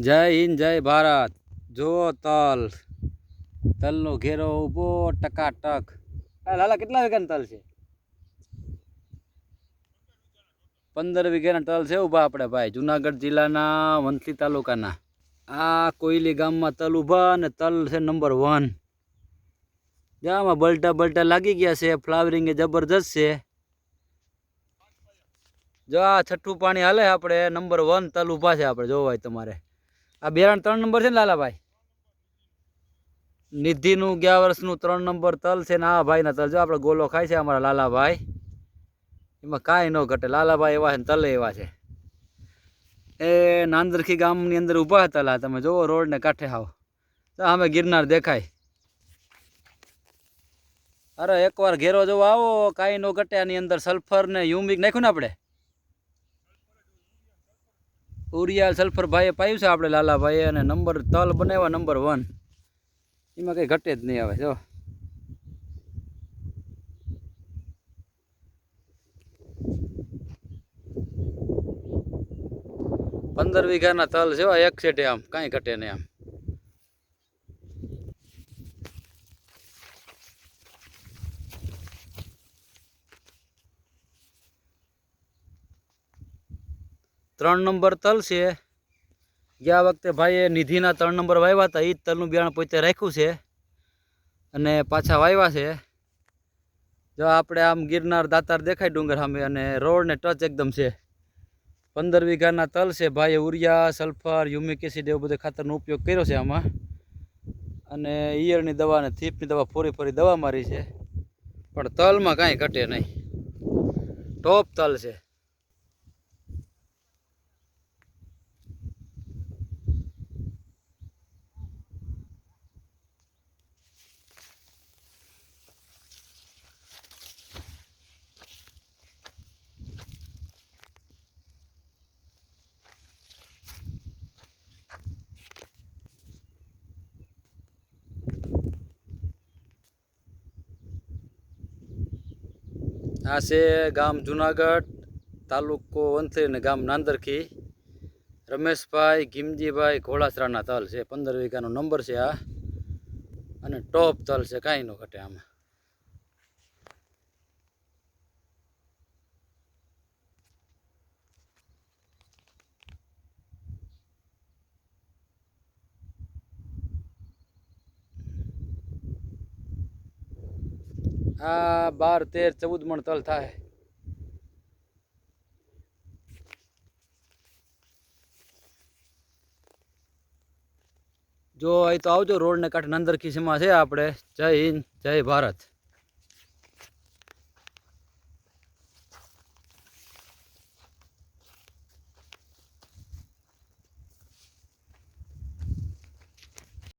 જય હિન્દ, જય ભારત. જો તલ. તલનો ઘેરો ઊભો ટકાટક. લાલા, કેટલા વીઘાના તલ છે? પંદર વીઘાના તલ છે ઊભા આપણે ભાઈ, જુનાગઢ જિલ્લાના વંથલી તાલુકાના. આ કોયલી ગામમાં તલ ઊભા અને તલ છે નંબર વન. જામાં બલટા બલટા લાગી ગયા છે, ફ્લાવરિંગ એ જબરજસ્ત છે. જો આ છઠ્ઠું પાણી હાલે આપણે, નંબર વન તલ ઊભા છે આપણે, જોવાય તમારે. આ બેરાણ ત્રણ નંબર છે ને લાલાભાઈ? નિધિનું ગયા વર્ષનું ત્રણ નંબર તલ છે ને આ ભાઈના તલ. જો આપણે ગોલો ખાય છે અમારા લાલાભાઈ, એમાં કાંઈ ન ઘટે. લાલાભાઈ એવા છે ને તલે એવા છે. એ નાંદરખી ગામની અંદર ઊભા હતા તમે. જોવો રોડને કાંઠે આવો તો અમે ગિરનાર દેખાય. અરે એકવાર ઘેરો જોવો આવો, કાંઈ ન ઘટે. આની અંદર સલ્ફર ને યુમિક નાખ્યું ને આપણે? ઉરિયા સલ્ફર ભાઈએ પાયું છે આપણે લાલાભાઈએ અને નંબર તલ બનાવ્યા, નંબર વન. એમાં કંઈ ઘટે જ નહીં આવે, જો. પંદર વીઘાના તલ છે એક સેટે આમ, કાંઈ ઘટે નહીં આમ. ત્રણ નંબર તલ છે. ગયા વખતે ભાઈએ નિધિના ત્રણ નંબર વાવ્યા હતા એ જ તલનું બિયારણ પોતે રાખ્યું છે અને પાછા વાવ્યા છે. જો આપણે આમ ગિરનાર દાતાર દેખાય ડુંગર સામે અને રોડને ટચ એકદમ છે. પંદર વીઘાના તલ છે, ભાઈએ ઉરિયા સલ્ફર, યુમિક એસિડ એવું બધું ખાતરનો ઉપયોગ કર્યો છે આમાં. અને ઈયળની દવા અને થીપની દવા ફોરી ફોરી દવા મારી છે. પણ તલમાં કાંઈ ઘટે નહીં. ટોપ તલ છે. આ છે ગામ જુનાગઢ, તાલુકો વંથલી અને ગામ નાંદરખી. રમેશભાઈ, ગીમજીભાઈ ઘોડાસરાના તલ છે, પંદર વીઘાનો નંબર છે આ. અને ટોપ તલ છે, કાંઈ ન ઘટે આમાં. આ બાર, તેર, ચૌદ મણ તલ થાય. જો અહીં તો આવજો, રોડને કાંઠે નંદરખી સીમા છે આપણે. જય હિન્દ, જય ભારત.